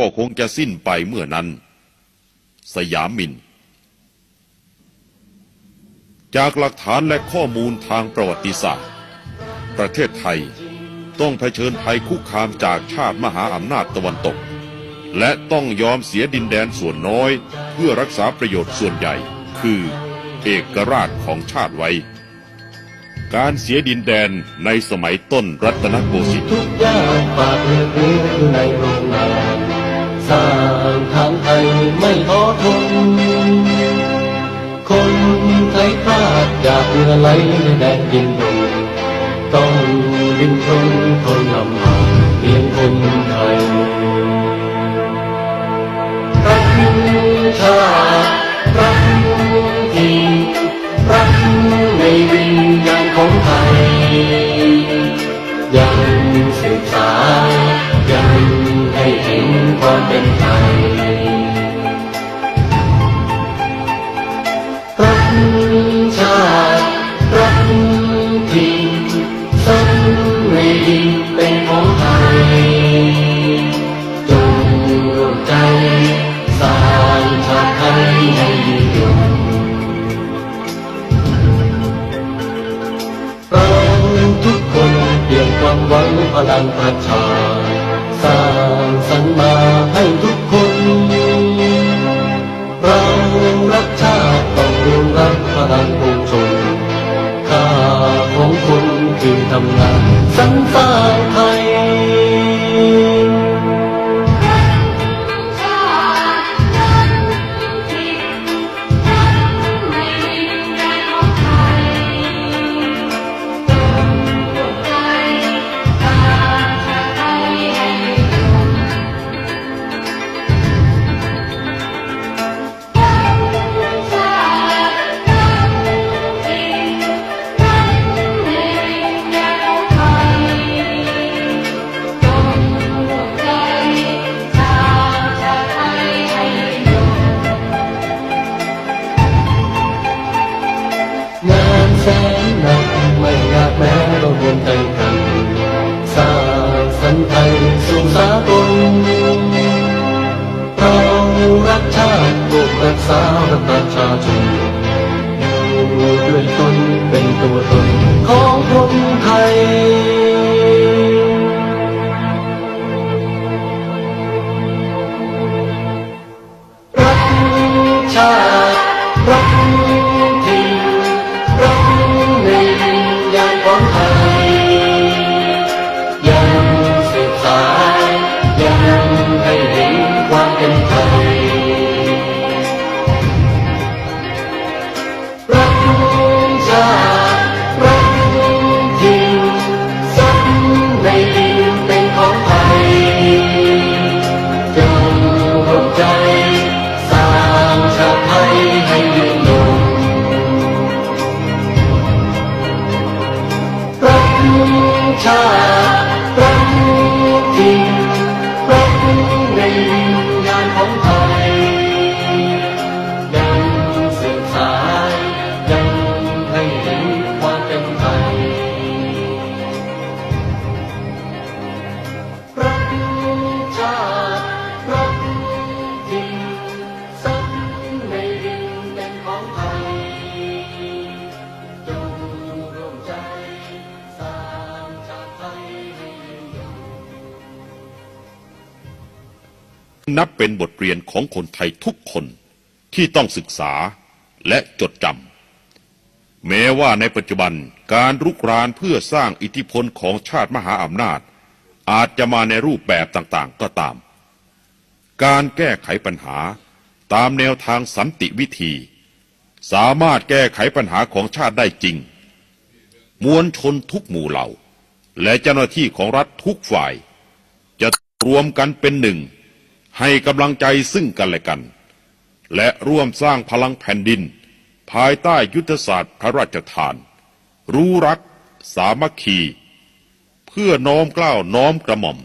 ก็คงจะสิ้นไปเมื่อนั้น สยามิน จากหลักฐานและข้อมูลทางประวัติศาสตร์ ประเทศไทยต้องเผชิญภัยคุกคามจากชาติมหาอำนาจตะวันตก และต้องยอมเสียดินแดนส่วนน้อย เพื่อรักษาประโยชน์ส่วนใหญ่ คือเอกราชของชาติไว้ การเสียดินแดนในสมัยต้นรัตนโกสินทร์ทุกอย่างฝากเรืออยู่ในโรงงาน สร้างทางไทยไม่ท้อทน คนไทยพลาดอยากเรือไหลในแดนดินดงต้องดิ้นรนทนลำบากเพียงคนไทยรักชาติรักที่รักในวิญญาณของไทยยัง พลังประชา สร้างสรรค์มาให้ทุกคน เรารักชาติต้องรวมรักพลังปวงชนค่าของคนคือทำงานสรรสร้างไทย แสนหนักไม่ยากแม้เรารวมใจกันสร้างสันไทยสู่สากลเรารักชาติปกรักษารักประชาชนอยู่ด้วยตนเป็นตัวตนของคนไทย ในวิ นับเป็นบทเรียนของคนไทยทุกคนที่ต้องศึกษาและจดจำแม้ว่าในปัจจุบันการรุกรานเพื่อสร้างอิทธิพลของชาติมหาอำนาจ อาจจะมาในรูปแบบต่างๆก็ตาม การแก้ไขปัญหาตามแนวทางสันติวิธี สามารถแก้ไขปัญหาของชาติได้จริง มวลชนทุกหมู่เหล่า และเจ้าหน้าที่ของรัฐทุกฝ่าย จะรวมกันเป็นหนึ่ง ให้กำลังใจซึ่งกันและกัน และร่วมสร้างพลังแผ่นดิน ภายใต้ยุทธศาสตร์พระราชทาน รู้รัก สามัคคี เพื่อน้อมเกล้าวน้อมกระหม่อม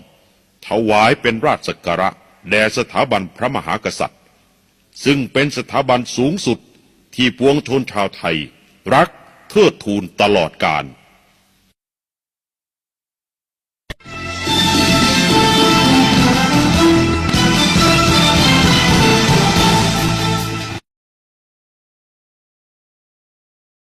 ถวายเป็นราชสักการะแด่สถาบันพระมหากษัตริย์ ซึ่งเป็นสถาบันสูงสุดที่ปวงชนชาวไทย รักเทิดทูนตลอดกาล